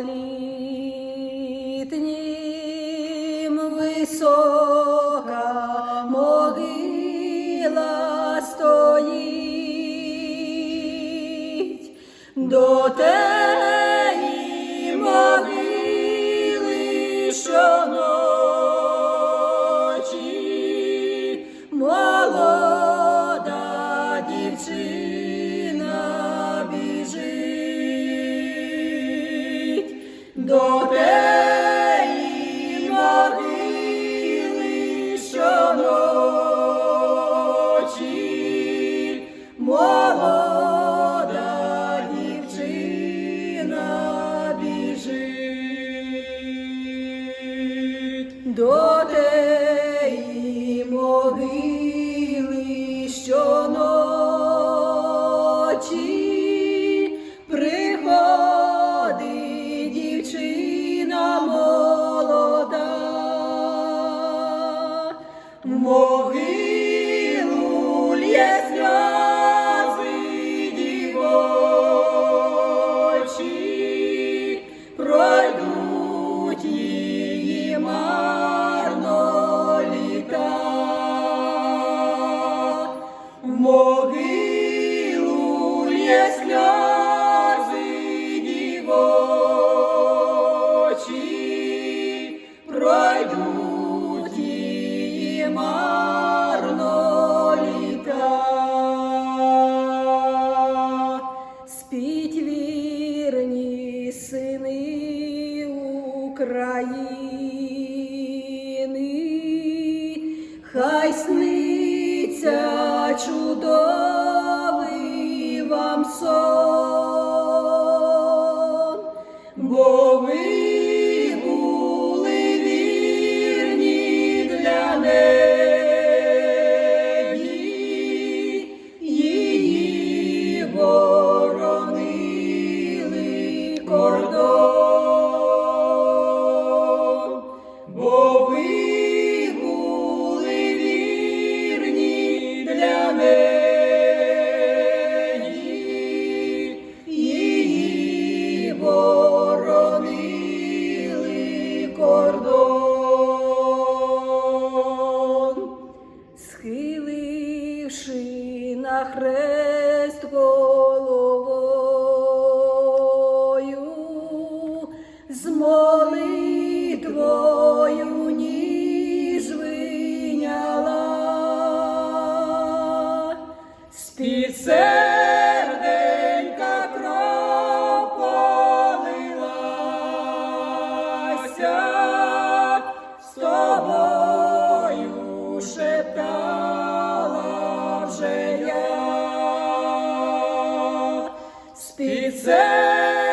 столітнім висока могила стоїть. До теї до теї могили щоночі молода могилу лє сльози дівочі, пройдуть її марно літа. Спіть вірні сини України, хай сниться Чудовий вам сон, кордон. Схиливши на хрест головою, з молитвою Say.